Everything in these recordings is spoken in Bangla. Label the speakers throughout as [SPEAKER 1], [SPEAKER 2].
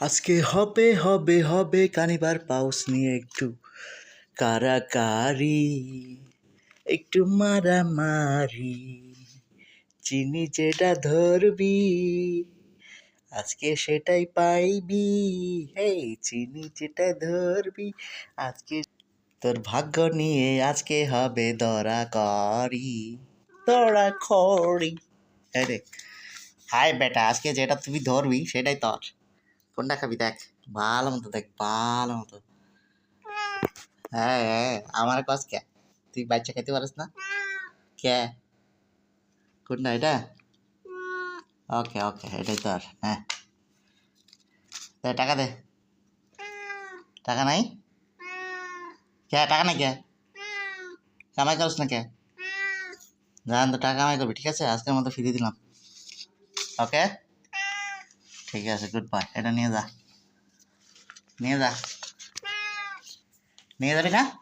[SPEAKER 1] আজকে হবে হবে হবে কানিবার পাউস নিয়ে একটু কারাকারি। একটু মারামারি, চিনি যেটা ধরবি, আজকে সেটাই পাইবি। হেই, চিনি যেটা ধরবি, আজকে তোর ভাগ্য নিয়ে আজকে হবে দরা করি দরা করি এই রে হাই বেটা, আজকে যেটা তুমি ধরবি সেটাই তোর। কোনটা খাবি দেখ? ভালো মতো দেখ, ভালো মতো। হ্যাঁ হ্যাঁ আমার কাজ কে? তুই বাচ্চা খেতে পারিস না? কে? কোনটা এটা? ওকে ওকে, এটাই তোর হ্যাঁ। দে, টাকা দে। টাকা নাই? কে, টাকা নাই কে? কামাই করিস না কে? জান তো, টাকা কামাই করবি, ঠিক আছে? আজকের মতো ফিরিয়ে দিলাম। ওকে? ঠিক আছে গুড বাই এটা নিয়ে যা। নিয়ে যা। নিয়ে যাবি না?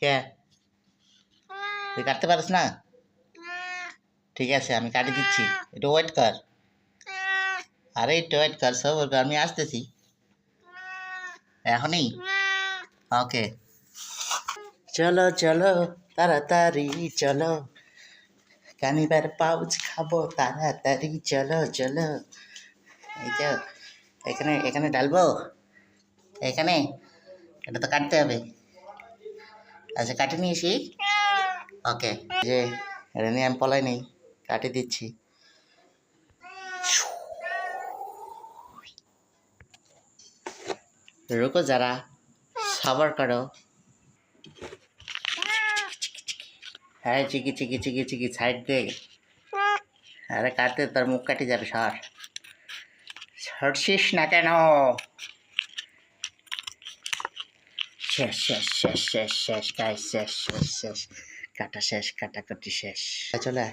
[SPEAKER 1] কে? তুই কাটতে পারিস না? ঠিক আছে, আমি কাটি দিচ্ছি। একটু ওয়েট কর। আরে, একটু ওয়েট কর সব আমি আসতেছি। এখনই? ওকে। চলো চলো, তাড়াতাড়ি চলো। কানিবার পাউচ খাব, তাড়াতাড়ি চলো চলো। এই তো এখানে এখানে ডালবো এখানে? এটা তো কাটতে হবে। আচ্ছা কাটে নিয়েছি ওকে। যে, এটা নিয়ে আমি পলাই নেই, কাটে দিচ্ছি। রুকো যারা সাবার করো। হ্যাঁ চিকি চিকি চিকি চিকি, সাইড দে। আরে, কাটতে তোর মুখ কাটি যাবে সার। সরছিস না কেন? শেষ শেষ শেষ শেষ শেষ, গাই, শেষ শেষ শেষ। কাটা শেষ কাটাকাটি শেষ। চলে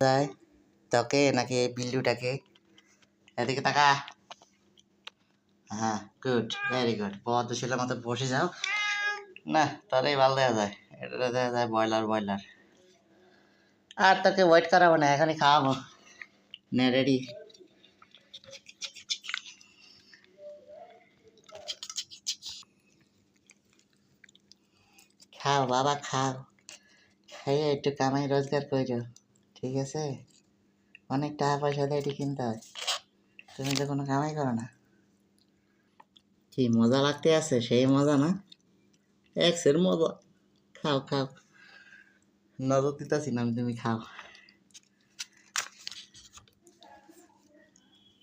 [SPEAKER 1] তাই তোকে নাকি এই বিল্লুটাকে? এদিকে তাকা। হ্যাঁ গুড, ভেরি গুড। পদ্ম ছেলের মতো বসে যাও। না, তাহলেই ভালো দেখা যায়। এটা দেখা যায় ব্রয়লার ব্রয়লার আর তোকে ওয়েট করাবো না এখনই খাওয়াবো। নে রেডি খাও বাবা খাও। খাইয়ে একটু কামাই রোজগার করো ঠিক আছে? অনেক টাকা পয়সা দিয়ে এটি কিনতে হয়। তুমি তো কোনো কামাই করো না। কি মজা লাগতে আছে? সেই মজা না? এক্সের মজা। খাও খাও। নজর দিতেছি না, আমি তুমি খাও।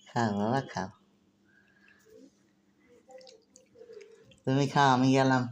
[SPEAKER 1] খাও, বাবা, খাও। তুমি খাও, আমি গেলাম।